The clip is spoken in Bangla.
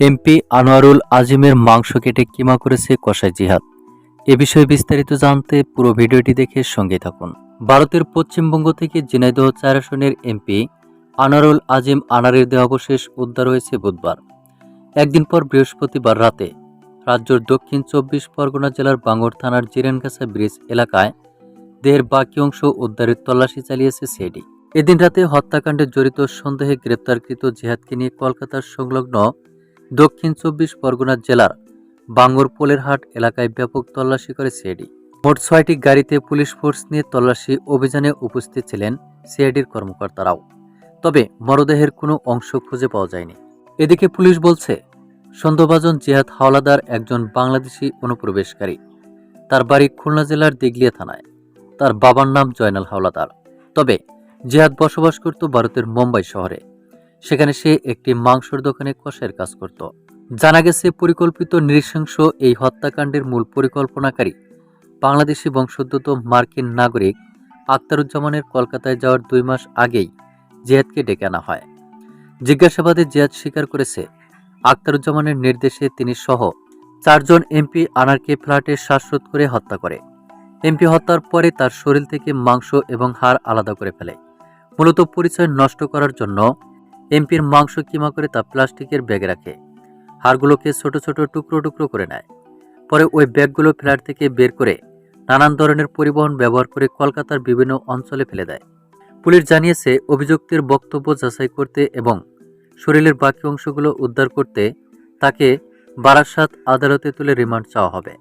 এমপি আনোয়ারুল আজিমের মাংস কেটে কিমা করেছে কসাই জিহাদ। এ বিষয়ে বিস্তারিত জানতে পুরো ভিডিওটি দেখে সঙ্গে থাকুন। ভারতের পশ্চিমবঙ্গ থেকে ঝিনাইদহ চার আসনের এমপি আনোয়ারুল আজিম আনারের দেহাবশেষ উদ্ধার হয়েছে বুধবার। একদিন পর বৃহস্পতিবার রাতে রাজ্যের দক্ষিণ চব্বিশ পরগনা জেলার বাঙ্গর থানার জিরেনগাছা ব্রিজ এলাকায় দেহের বাকি অংশ উদ্ধারের তল্লাশি চালিয়েছে সিআইডি। এদিন রাতে হত্যাকাণ্ডে জড়িত সন্দেহে গ্রেপ্তারকৃত জিহাদকে নিয়ে কলকাতার সংলগ্ন দক্ষিণ চব্বিশ পরগনা জেলার বাঙ্গর পোলেরহাট এলাকায় ব্যাপক তল্লাশি করে সিআইডি। মোট ছয়টি গাড়িতে পুলিশ ফোর্স নিয়ে তল্লাশি অভিযানে উপস্থিত ছিলেন সিআইডির কর্মকর্তারাও। তবে মরদেহের কোনো অংশ খুঁজে পাওয়া যায়নি। এদিকে পুলিশ বলছে, সন্দেহভাজন জিহাদ হাওলাদার একজন বাংলাদেশি অনুপ্রবেশকারী। তার বাড়ি খুলনা জেলার দিগলিয়া থানায়। তার বাবার নাম জয়নাল হাওলাদার। তবে জিহাদ বসবাস করত ভারতের মুম্বাই শহরে। সেখানে সে একটি মাংসর দোকানে কষের কাজ করত। জানা গেছে, পরিকল্পিত নৃশংস এই হত্যাকাণ্ডের মূল পরিকল্পনাকারী বাংলাদেশি বংশোদ্ভূত মার্কিন নাগরিক আখতারুজ্জামানের কলকাতায় যাওয়ার দুই মাস আগেই জিহাদকে ডেকে আনা হয়। জিজ্ঞাসাবাদে জিহাদ স্বীকার করেছে, আখতারুজ্জামানের নির্দেশে তিনি সহ চারজন এমপি আনারকে ফ্ল্যাটে শ্বাসরোধ করে হত্যা করে। এমপি হত্যার পরে তার শরীর থেকে মাংস এবং হাড় আলাদা করে ফেলে। মূলত পরিচয় নষ্ট করার জন্য এমপির মাংস কিমা করে তা প্লাস্টিকের ব্যাগে রাখে। হাড়গুলোকে ছোট ছোট টুকরো টুকরো করে নেয়। পরে ওই ব্যাগগুলো ফ্ল্যাট থেকে বের করে নানান ধরনের পরিবহন ব্যবহার করে কলকাতার বিভিন্ন অঞ্চলে ফেলে দেয়। পুলিশ জানিয়েছে, অভিযুক্তের বক্তব্য যাচাই করতে এবং শরীরের বাকি অংশগুলো উদ্ধার করতে তাকে বারাসাত আদালতে তুলে রিমান্ড চাওয়া হবে।